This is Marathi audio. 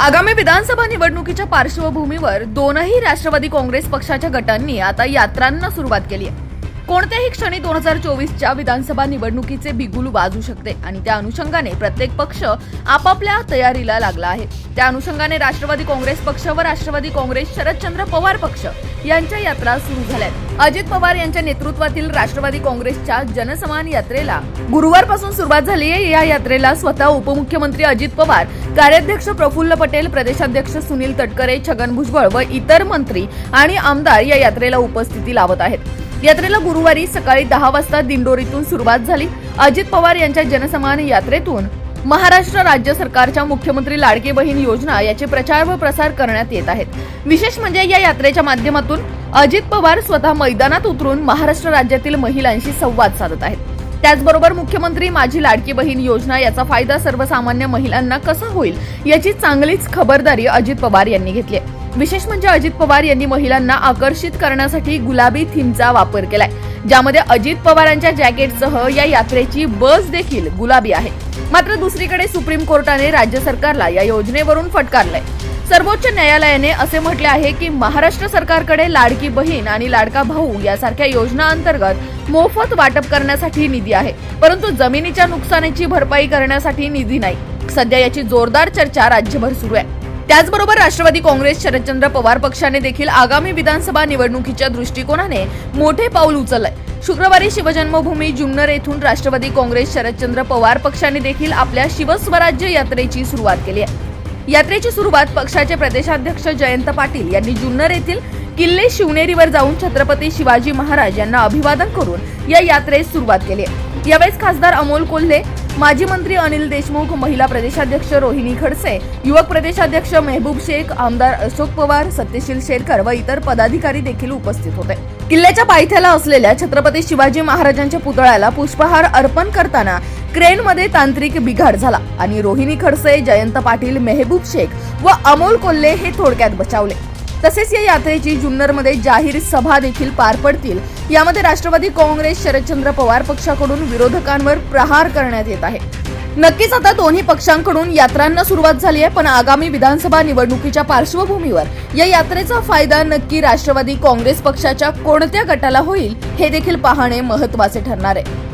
आगामी विधानसभा निवडणुकीच्या पार्श्वभूमीवर दोनही राष्ट्रवादी काँग्रेस पक्षाच्या गटांनी आता यात्रांना सुरुवात केली आहे. कोणत्याही क्षणी दोन हजार चोवीसच्या विधानसभा निवडणुकीचे बिगुल वाजू शकते आणि त्या अनुषंगाने प्रत्येक पक्ष आपापल्या तयारीला लागला आहे. त्या अनुषंगाने राष्ट्रवादी काँग्रेस पक्ष व राष्ट्रवादी काँग्रेस शरदचंद्र पवार पक्ष यांच्या यात्रा सुरू झाल्या आहेत. अजित पवार यांच्या नेतृत्वातील राष्ट्रवादी काँग्रेसच्या जनसमान यात्रेला गुरुवारपासून सुरुवात झाली आहे. या यात्रेला स्वतः उपमुख्यमंत्री अजित पवार कार्याध्यक्ष प्रफुल्ल पटेल प्रदेशाध्यक्ष सुनील तटकरे छगन भुजबळ व इतर मंत्री आणि आमदार या यात्रेला उपस्थिती लावत आहेत. यात्रेला गुरुवारी सकाळी दहा वाजता दिंडोरीतून सुरुवात झाली. अजित पवार यांच्या जनसमान यात्रेतून महाराष्ट्र राज्य सरकारच्या मुख्यमंत्री लाडकी बहीण योजना याचे प्रचार व प्रसार करण्यात येत आहेत. विशेष म्हणजे या यात्रेच्या माध्यमातून अजित पवार स्वतः मैदानात उतरून महाराष्ट्र राज्यातील महिलांशी संवाद साधत आहेत. त्याचबरोबर मुख्यमंत्री माझी लाडकी बहीण योजना याचा फायदा सर्वसामान्य महिलांना कसा होईल याची चांगलीच खबरदारी अजित पवार यांनी घेतली आहे. विशेष म्हणजे अजित पवार यांनी महिलांना आकर्षित करण्यासाठी गुलाबी थीमचा वापर केलाय ज्यामध्ये अजित पवारांच्या जॅकेटसह या यात्रेची बस देखील गुलाबी आहे. मात्र दुसरीकडे सुप्रीम कोर्टाने राज्य सरकारला या योजनेवरून फटकारलंय. सर्वोच्च न्यायालयाने असे म्हटले आहे की महाराष्ट्र सरकारकडे लाडकी बहीण आणि लाडका भाऊ यासारख्या योजना अंतर्गत मोफत वाटप करण्यासाठी निधी आहे परंतु जमिनीच्या नुकसानीची भरपाई करण्यासाठी निधी नाही. सध्या याची जोरदार चर्चा राज्यभर सुरू आहे. त्याचबरोबर राष्ट्रवादी काँग्रेस शरदचंद्र पवार पक्षाने देखील आगामी विधानसभा निवडणुकीच्या दृष्टिकोनाने मोठे पाऊल उचललंय. शुक्रवारी शिवजन्मभूमी जुन्नर येथून राष्ट्रवादी काँग्रेस शरदचंद्र पवार पक्षाने देखील आपल्या शिवस्वराज्य यात्रेची सुरुवात केली आहे. यात्रेची सुरुवात पक्षाचे प्रदेशाध्यक्ष जयंत पाटील यांनी जुन्नर येथील किल्ले शिवनेरीवर जाऊन छत्रपती शिवाजी महाराज यांना अभिवादन करून या यात्रेस सुरुवात केली आहे. यावेळेस खासदार अमोल कोल्हे माजी मंत्री अनिल देशमुख महिला प्रदेशाध्यक्ष रोहिणी खडसे युवक प्रदेशाध्यक्ष मेहबूब शेख आमदार अशोक पवार सत्यशील शेरकर व इतर पदाधिकारी देखील उपस्थित होते. किल्ल्याच्या पायथ्याला असलेल्या छत्रपती शिवाजी महाराजांच्या पुतळ्याला पुष्पहार अर्पण करताना क्रेनमध्ये तांत्रिक बिघाड झाला आणि रोहिणी खडसे जयंत पाटील मेहबूब शेख व अमोल कोल्हे हे थोडक्यात बचावले. तसेच या यात्रेची जुन्नरमध्ये जाहीर सभा देखील पार पडतील. यामध्ये राष्ट्रवादी काँग्रेस शरदचंद्र पवार पक्षाकडून विरोधकांवर प्रहार करण्यात येत आहे. नक्कीच आता दोन्ही पक्षांकडून यात्रांना सुरुवात झाली आहे पण आगामी विधानसभा निवडणुकीच्या पार्श्वभूमीवर या यात्रेचा फायदा नक्की राष्ट्रवादी काँग्रेस पक्षाच्या कोणत्या गटाला होईल हे देखील पाहणे महत्त्वाचे ठरणार आहे.